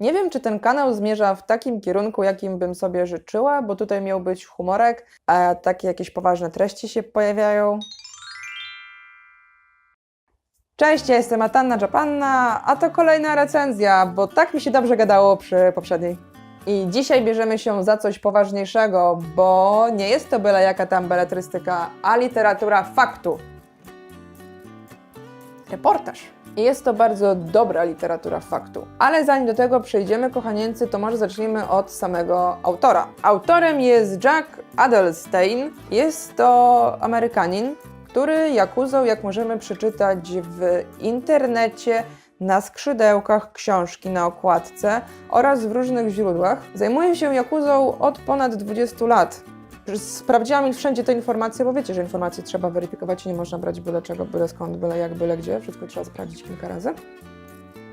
Nie wiem, czy ten kanał zmierza w takim kierunku, jakim bym sobie życzyła, bo tutaj miał być humorek, a takie jakieś poważne treści się pojawiają. Cześć, ja jestem Atanna Japanna, a to kolejna recenzja, bo tak mi się dobrze gadało przy poprzedniej. I dzisiaj bierzemy się za coś poważniejszego, bo nie jest to byle jaka tam beletrystyka, a literatura faktu. Reportaż. I jest to bardzo dobra literatura faktu. Ale zanim do tego przejdziemy, kochanieńcy, to może zacznijmy od samego autora. Autorem jest Jack Adelstein. Jest to Amerykanin, który Jakuzą, jak możemy przeczytać w internecie, na skrzydełkach książki na okładce oraz w różnych źródłach, zajmuje się Jakuzą od ponad 20 lat. Sprawdziłam wszędzie te informacje, bo wiecie, że informacje trzeba weryfikować i nie można brać byle czego, byle skąd, byle jak, byle gdzie. Wszystko trzeba sprawdzić kilka razy.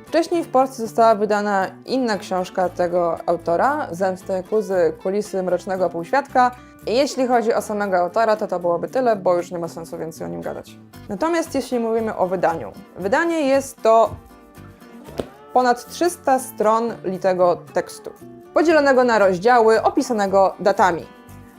Wcześniej w Polsce została wydana inna książka tego autora, Zemsta Jakuzy, Kulisy Mrocznego Półświadka. I jeśli chodzi o samego autora, to to byłoby tyle, bo już nie ma sensu więcej o nim gadać. Natomiast jeśli mówimy o wydaniu. Wydanie jest to ponad 300 stron litego tekstu, podzielonego na rozdziały, opisanego datami.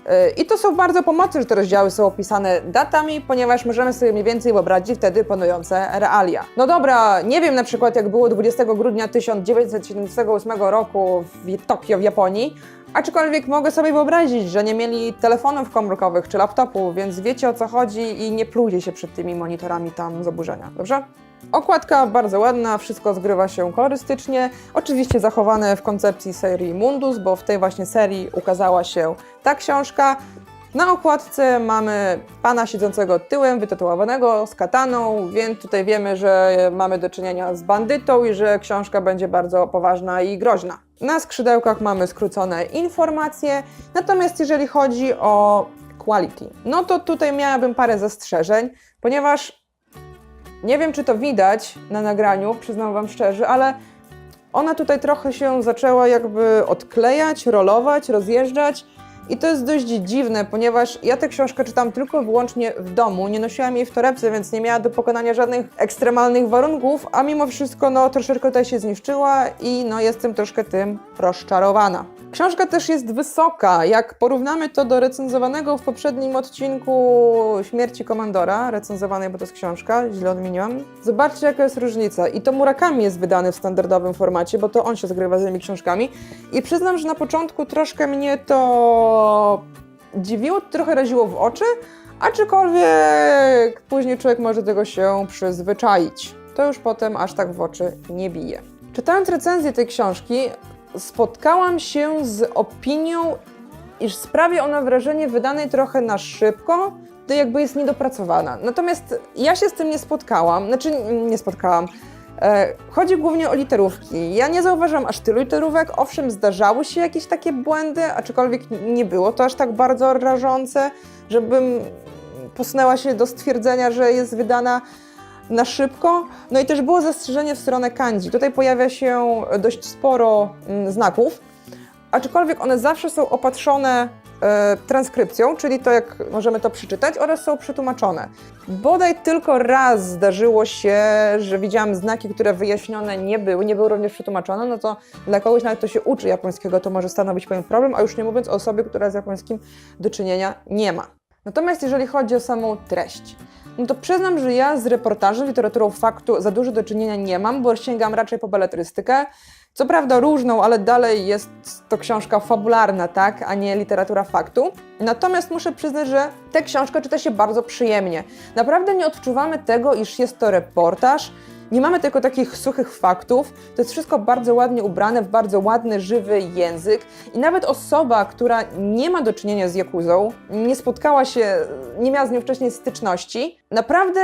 Yy, I to są bardzo pomocne, że te rozdziały są opisane datami, ponieważ możemy sobie mniej więcej wyobrazić wtedy panujące realia. No dobra, nie wiem na przykład jak było 20 grudnia 1978 roku w Tokio w Japonii, aczkolwiek mogę sobie wyobrazić, że nie mieli telefonów komórkowych czy laptopów, więc wiecie o co chodzi i nie plujcie się przed tymi monitorami tam z oburzenia, dobrze? Okładka bardzo ładna, wszystko zgrywa się kolorystycznie. Oczywiście zachowane w koncepcji serii Mundus, bo w tej właśnie serii ukazała się ta książka. Na okładce mamy pana siedzącego tyłem, wytatuowanego z kataną, więc tutaj wiemy, że mamy do czynienia z bandytą i że książka będzie bardzo poważna i groźna. Na skrzydełkach mamy skrócone informacje, natomiast jeżeli chodzi o quality, no to tutaj miałabym parę zastrzeżeń, ponieważ nie wiem, czy to widać na nagraniu, przyznam Wam szczerze, ale ona tutaj trochę się zaczęła jakby odklejać, rolować, rozjeżdżać. I to jest dość dziwne, ponieważ ja tę książkę czytam tylko i wyłącznie w domu, nie nosiłam jej w torebce, więc nie miała do pokonania żadnych ekstremalnych warunków, a mimo wszystko no troszeczkę tutaj się zniszczyła i no jestem troszkę tym rozczarowana. Książka też jest wysoka. Jak porównamy to do recenzowanego w poprzednim odcinku Śmierci Komandora, recenzowanej, bo to jest książka, źle odmieniłam. Zobaczcie, jaka jest różnica. I to Murakami jest wydany w standardowym formacie, bo to on się zgrywa z tymi książkami. I przyznam, że na początku troszkę mnie to dziwiło, trochę raziło w oczy, aczkolwiek później człowiek może tego się przyzwyczaić. To już potem aż tak w oczy nie bije. Czytając recenzję tej książki, spotkałam się z opinią, iż sprawia ona wrażenie wydanej trochę na szybko, to jakby jest niedopracowana. Natomiast ja się z tym nie spotkałam, znaczy nie spotkałam. E, Chodzi głównie o literówki. Ja nie zauważam aż tylu literówek. Owszem, zdarzały się jakieś takie błędy, aczkolwiek nie było to aż tak bardzo rażące, żebym posunęła się do stwierdzenia, że jest wydana na szybko. No i też było zastrzeżenie w stronę kanji. Tutaj pojawia się dość sporo mm, znaków, aczkolwiek one zawsze są opatrzone e, transkrypcją, czyli to jak możemy to przeczytać, oraz są przetłumaczone. Bodaj tylko raz zdarzyło się, że widziałam znaki, które wyjaśnione nie były, nie były również przetłumaczone, no to dla kogoś nawet, kto się uczy japońskiego, to może stanowić pewien problem, a już nie mówiąc o osobie, która z japońskim do czynienia nie ma. Natomiast jeżeli chodzi o samą treść, no to przyznam, że ja z reportażem, literaturą faktu za dużo do czynienia nie mam, bo sięgam raczej po beletrystykę. Co prawda różną, ale dalej jest to książka fabularna, tak, a nie literatura faktu. Natomiast muszę przyznać, że tę książkę czyta się bardzo przyjemnie. Naprawdę nie odczuwamy tego, iż jest to reportaż, nie mamy tylko takich suchych faktów. To jest wszystko bardzo ładnie ubrane w bardzo ładny, żywy język. I nawet osoba, która nie ma do czynienia z Jakuzą, nie spotkała się, nie miała z nią wcześniej styczności, naprawdę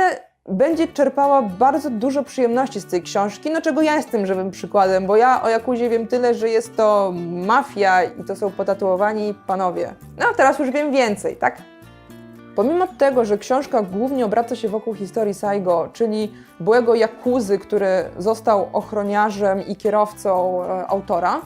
będzie czerpała bardzo dużo przyjemności z tej książki, no czego ja jestem żywym przykładem, bo ja o Jakuzie wiem tyle, że jest to mafia i to są potatuowani panowie. No teraz już wiem więcej, tak? Pomimo tego, że książka głównie obraca się wokół historii Saigo, czyli byłego Jakuzy, który został ochroniarzem i kierowcą e, autora,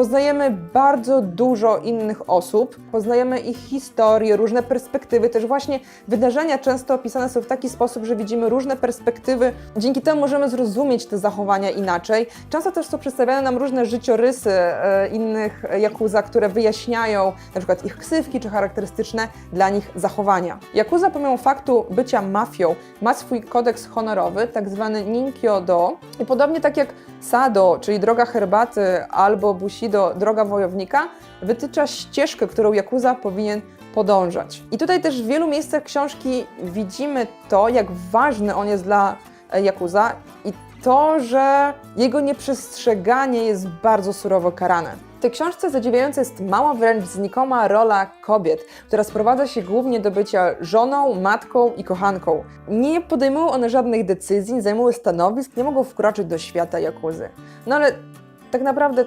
Poznajemy bardzo dużo innych osób, poznajemy ich historie, różne perspektywy, też właśnie wydarzenia często opisane są w taki sposób, że widzimy różne perspektywy. Dzięki temu możemy zrozumieć te zachowania inaczej. Często też są przedstawiane nam różne życiorysy e, innych Jakuza, które wyjaśniają na przykład ich ksywki czy charakterystyczne dla nich zachowania. Jakuza pomimo faktu bycia mafią ma swój kodeks honorowy, tak zwany Ninkyo-do i podobnie tak jak Sado, czyli droga herbaty albo Bushido, droga wojownika, wytycza ścieżkę, którą Jakuza powinien podążać. I tutaj też w wielu miejscach książki widzimy to, jak ważny on jest dla e, Jakuza i to, że jego nieprzestrzeganie jest bardzo surowo karane. W tej książce zadziwiająca jest mała, wręcz znikoma rola kobiet, która sprowadza się głównie do bycia żoną, matką i kochanką. Nie podejmują one żadnych decyzji, nie zajmują stanowisk, nie mogą wkroczyć do świata Jakuzy. No ale tak naprawdę,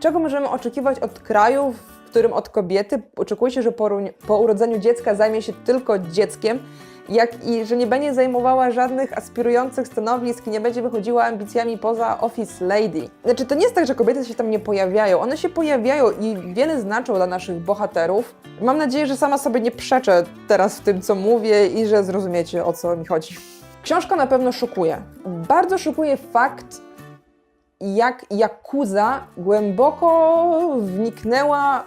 czego możemy oczekiwać od kraju, w którym od kobiety oczekuje się, że po, po urodzeniu dziecka zajmie się tylko dzieckiem, jak i że nie będzie zajmowała żadnych aspirujących stanowisk i nie będzie wychodziła ambicjami poza office lady. Znaczy, to nie jest tak, że kobiety się tam nie pojawiają. One się pojawiają i wiele znaczą dla naszych bohaterów. Mam nadzieję, że sama sobie nie przeczę teraz w tym, co mówię i że zrozumiecie, o co mi chodzi. Książka na pewno szokuje. Bardzo szokuje fakt, jak Jakuza głęboko wniknęła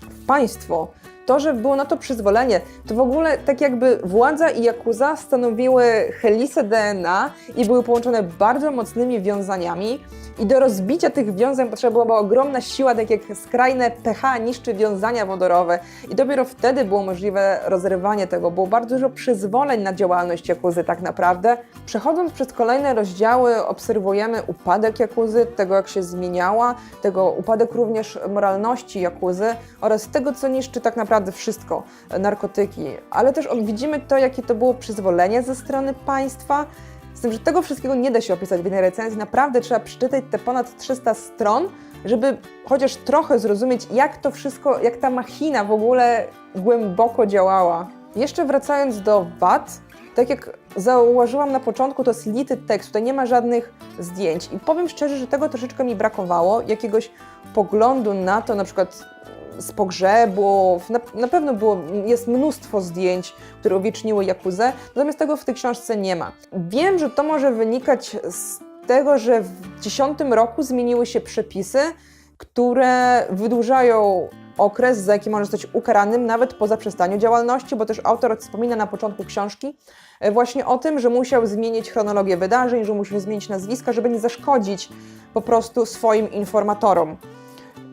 w państwo. To, że było na to przyzwolenie, to w ogóle tak jakby władza i Jakuza stanowiły helisę DNA i były połączone bardzo mocnymi wiązaniami. I do rozbicia tych wiązań potrzeba była ogromna siła, tak jak skrajne pH niszczy wiązania wodorowe. I dopiero wtedy było możliwe rozrywanie tego. Było bardzo dużo przyzwoleń na działalność Jakuzy tak naprawdę. Przechodząc przez kolejne rozdziały obserwujemy upadek Jakuzy, tego jak się zmieniała, tego upadek również moralności Jakuzy oraz tego, co niszczy tak naprawdę wszystko, narkotyki. Ale też widzimy to, jakie to było przyzwolenie ze strony państwa, z tym, że tego wszystkiego nie da się opisać w jednej recenzji. Naprawdę trzeba przeczytać te ponad 300 stron, żeby chociaż trochę zrozumieć, jak to wszystko, jak ta machina w ogóle głęboko działała. Jeszcze wracając do wad, tak jak zauważyłam na początku, to jest lity tekst, tutaj nie ma żadnych zdjęć. I powiem szczerze, że tego troszeczkę mi brakowało, jakiegoś poglądu na to, na przykład z pogrzebów, na, na pewno było, jest mnóstwo zdjęć, które uwieczniły Jakuzę, natomiast tego w tej książce nie ma. Wiem, że to może wynikać z tego, że w dziesiątym roku zmieniły się przepisy, które wydłużają okres, za jaki może zostać ukaranym, nawet po zaprzestaniu działalności, bo też autor wspomina na początku książki e, właśnie o tym, że musiał zmienić chronologię wydarzeń, że musiał zmienić nazwiska, żeby nie zaszkodzić po prostu swoim informatorom.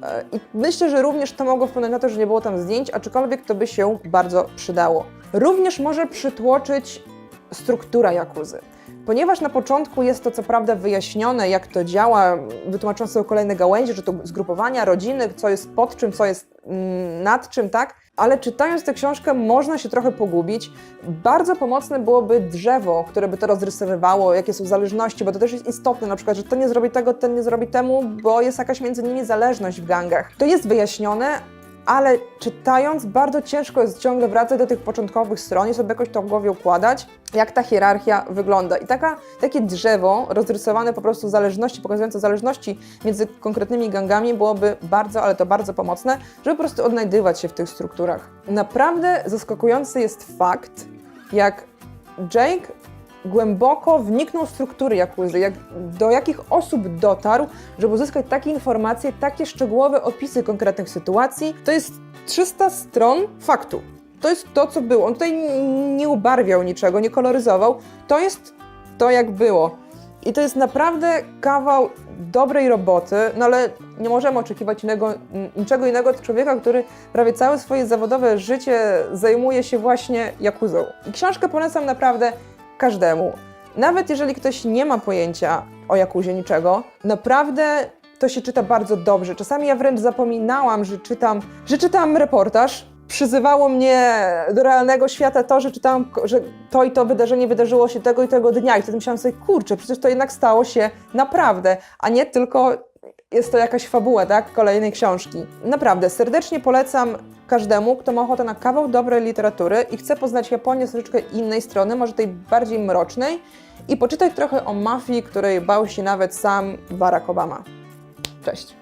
E, I myślę, że również to mogło wpłynąć na to, że nie było tam zdjęć, aczkolwiek to by się bardzo przydało. Również może przytłoczyć struktura Jakuzy. Ponieważ na początku jest to co prawda wyjaśnione, jak to działa, wytłumaczone są kolejne gałęzie, że to zgrupowania, rodziny, co jest pod czym, co jest mm, nad czym, tak? Ale czytając tę książkę można się trochę pogubić. Bardzo pomocne byłoby drzewo, które by to rozrysowywało, jakie są zależności, bo to też jest istotne, na przykład, że ten nie zrobi tego, ten nie zrobi temu, bo jest jakaś między nimi zależność w gangach. To jest wyjaśnione, ale czytając bardzo ciężko jest ciągle wracać do tych początkowych stron i sobie jakoś to w głowie układać, jak ta hierarchia wygląda. I taka, takie drzewo rozrysowane po prostu zależności, pokazujące zależności między konkretnymi gangami byłoby bardzo, ale to bardzo pomocne, żeby po prostu odnajdywać się w tych strukturach. Naprawdę zaskakujący jest fakt, jak Jake głęboko wniknął w struktury Jakuzy, jak, do jakich osób dotarł, żeby uzyskać takie informacje, takie szczegółowe opisy konkretnych sytuacji. To jest 300 stron faktu. To jest to, co było. On tutaj nie ubarwiał niczego, nie koloryzował. To jest to, jak było. I to jest naprawdę kawał dobrej roboty, no ale nie możemy oczekiwać innego, niczego innego od człowieka, który prawie całe swoje zawodowe życie zajmuje się właśnie Jakuzą. I książkę polecam naprawdę każdemu. Nawet jeżeli ktoś nie ma pojęcia o Jakuzie niczego, naprawdę to się czyta bardzo dobrze. Czasami ja wręcz zapominałam, że czytam, że czytam reportaż. Przyzywało mnie do realnego świata to, że czytałam, że to i to wydarzenie wydarzyło się tego i tego dnia. I wtedy myślałam sobie, kurczę, przecież to jednak stało się naprawdę, a nie tylko jest to jakaś fabuła, tak? Kolejnej książki. Naprawdę, serdecznie polecam każdemu, kto ma ochotę na kawał dobrej literatury i chce poznać Japonię z troszeczkę innej strony, może tej bardziej mrocznej i poczytać trochę o mafii, której bał się nawet sam Barack Obama. Cześć!